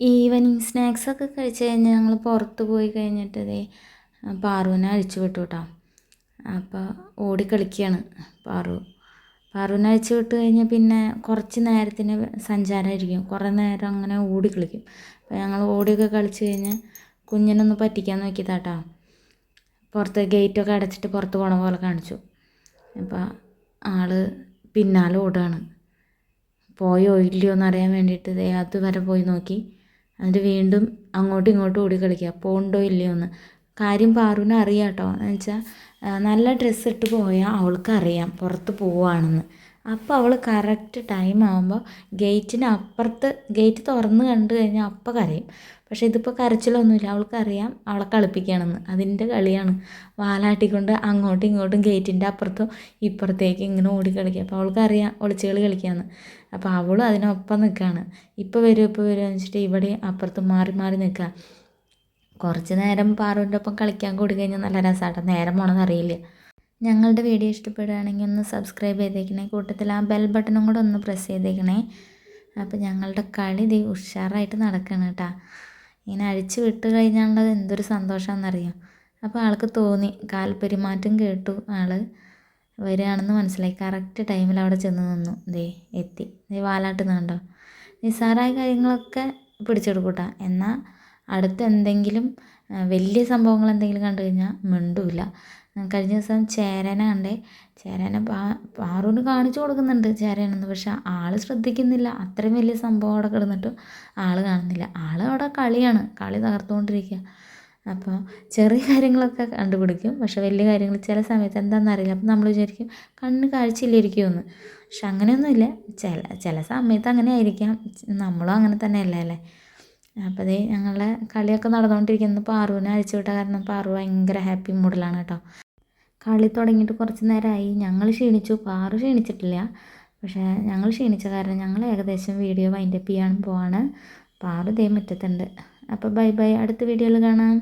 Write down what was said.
Evening സ്നാക്സൊക്കെ കഴിച്ച് കഴിഞ്ഞാൽ ഞങ്ങൾ പുറത്ത് പോയി കഴിഞ്ഞിട്ട് ദേ പാറുവിനെ അഴിച്ചു വിട്ടു കേട്ടോ അപ്പോൾ ഓടി കളിക്കുകയാണ് പാറു. പാറുവിനെ അഴിച്ചു വിട്ട് കഴിഞ്ഞാൽ പിന്നെ കുറച്ച് നേരത്തിന് സഞ്ചാരമായിരിക്കും കുറേ നേരം അങ്ങനെ ഓടി കളിക്കും. അപ്പോൾ ഞങ്ങൾ ഓടിയൊക്കെ കളിച്ച് കഴിഞ്ഞ് കുഞ്ഞിനൊന്ന് പറ്റിക്കാൻ നോക്കിയതാട്ടോ പുറത്ത് ഗേറ്റൊക്കെ അടച്ചിട്ട് പുറത്ത് പോണ പോലെ കാണിച്ചു. അപ്പോൾ ആൾ പിന്നാലെ ഓടുകയാണ് പോയോ ഇല്ലയോ എന്നറിയാൻ വേണ്ടിയിട്ട് ദേ അതുവരെ പോയി നോക്കി. എന്നിട്ട് വീണ്ടും അങ്ങോട്ടും ഇങ്ങോട്ടും ഓടി കളിക്കുക പോകണ്ടോ ഇല്ലയോ എന്ന്. കാര്യം പാറുവിന് അറിയാം കേട്ടോ. എന്ന് വെച്ചാൽ നല്ല ഡ്രസ്സ് ഇട്ട് പോയാൽ അവൾക്കറിയാം പുറത്ത് പോവുകയാണെന്ന് അപ്പോൾ അവൾ കറക്റ്റ് ടൈം ആകുമ്പോൾ ഗേറ്റിന് അപ്പുറത്ത് ഗേറ്റ് തുറന്ന് കണ്ടു കഴിഞ്ഞാൽ അപ്പം കരയും. പക്ഷേ ഇതിപ്പോൾ കരച്ചിലൊന്നുമില്ല. അവൾക്കറിയാം അവളെ കളിപ്പിക്കുകയാണെന്ന് അതിന്റെ കളിയാണ്. വാലാട്ടിക്കൊണ്ട് അങ്ങോട്ടും ഇങ്ങോട്ടും ഗേറ്റിന്റെ അപ്പുറത്തും ഇപ്പുറത്തേക്കും ഇങ്ങനെ ഓടി കളിക്കുക അപ്പോൾ അവൾക്കറിയാം ഒളിച്ചുകളി കളിക്കാമെന്ന് അപ്പോൾ അവളും അതിനൊപ്പം നിൽക്കുകയാണ് ഇപ്പോൾ വരും ഇപ്പോൾ വരും എന്ന് വെച്ചിട്ട് ഇവിടെ അപ്പുറത്ത് മാറി മാറി നിൽക്കുക കുറച്ച് നേരം പാറുവിന്റെ ഒപ്പം കളിക്കാൻ കൂടി കഴിഞ്ഞാൽ നല്ല രസമാട്ടോ നേരം പോണെന്ന് അറിയില്ല ഞങ്ങളുടെ വീഡിയോ ഇഷ്ടപ്പെടുകയാണെങ്കിൽ ഒന്ന് സബ്സ്ക്രൈബ് ചെയ്തേക്കണേ. കൂട്ടത്തിൽ ആ ബെൽ ബട്ടണും കൂടെ ഒന്ന് പ്രസ് ചെയ്തേക്കണേ. അപ്പോൾ ഞങ്ങളുടെ കളി ഇത് ഉഷാറായിട്ട് നടക്കണം കേട്ടോ ഇങ്ങനെ അഴിച്ചു വിട്ട് കഴിഞ്ഞാലുള്ളത് എന്തൊരു സന്തോഷമാണെന്നറിയാം അപ്പോൾ ആൾക്ക് തോന്നി കാൽപെരുമാറ്റം കേട്ടു ആൾ വരികയാണെന്ന് മനസ്സിലായി. കറക്റ്റ് ടൈമിൽ അവിടെ ചെന്ന് നിന്നു. ദേ എത്തി. ദേ വാലാട്ട് കണ്ടോ നിസ്സാരമായ കാര്യങ്ങളൊക്കെ പിടിച്ചെടുക്കൂട്ടാ എന്നാൽ അടുത്ത് എന്തെങ്കിലും വലിയ സംഭവങ്ങൾ എന്തെങ്കിലും കണ്ടു കഴിഞ്ഞാൽ മിണ്ടൂല. കഴിഞ്ഞ ദിവസം ചേരനെ കണ്ടേ. ചേരനെ പാ കാണിച്ചു കൊടുക്കുന്നുണ്ട് ചേരനെന്ന്. പക്ഷെ ആൾ ശ്രദ്ധിക്കുന്നില്ല. അത്രയും വലിയ സംഭവം അവിടെ കിടന്നിട്ടും ആൾ കാണുന്നില്ല. ആൾ അവിടെ കളിയാണ്. കളി തകർത്തുകൊണ്ടിരിക്കുക അപ്പോൾ ചെറിയ കാര്യങ്ങളൊക്കെ കണ്ടുപിടിക്കും. പക്ഷെ വലിയ കാര്യങ്ങൾ ചില സമയത്ത് എന്താണെന്ന് അറിയില്ല അപ്പം നമ്മൾ വിചാരിക്കും കണ്ണ് കാഴ്ചയില്ലിരിക്കുമെന്ന് പക്ഷെ അങ്ങനെയൊന്നുമില്ല. ചില ചില സമയത്ത് അങ്ങനെ ആയിരിക്കാം. നമ്മളും അങ്ങനെ തന്നെയല്ലേ അപ്പോൾ അതേ ഞങ്ങളുടെ കളിയൊക്കെ നടന്നുകൊണ്ടിരിക്കുന്നത് പാറുവിനെ അഴിച്ചു വിട്ട കാരണം പാറു ഭയങ്കര ഹാപ്പി മൂഡിലാണ് കേട്ടോ. കളി തുടങ്ങിയിട്ട് കുറച്ച് നേരമായി ഞങ്ങൾ ക്ഷീണിച്ചു. പാറു ക്ഷീണിച്ചിട്ടില്ല. പക്ഷേ ഞങ്ങൾ ക്ഷീണിച്ച കാരണം ഞങ്ങൾ ഏകദേശം വീഡിയോ വൈൻഡപ്പ് ചെയ്യാൻ പോവാണ്. പാറു ദേ മുറ്റത്തുണ്ട്. അപ്പോൾ ബൈ ബൈ അടുത്ത വീഡിയോയിൽ കാണാം.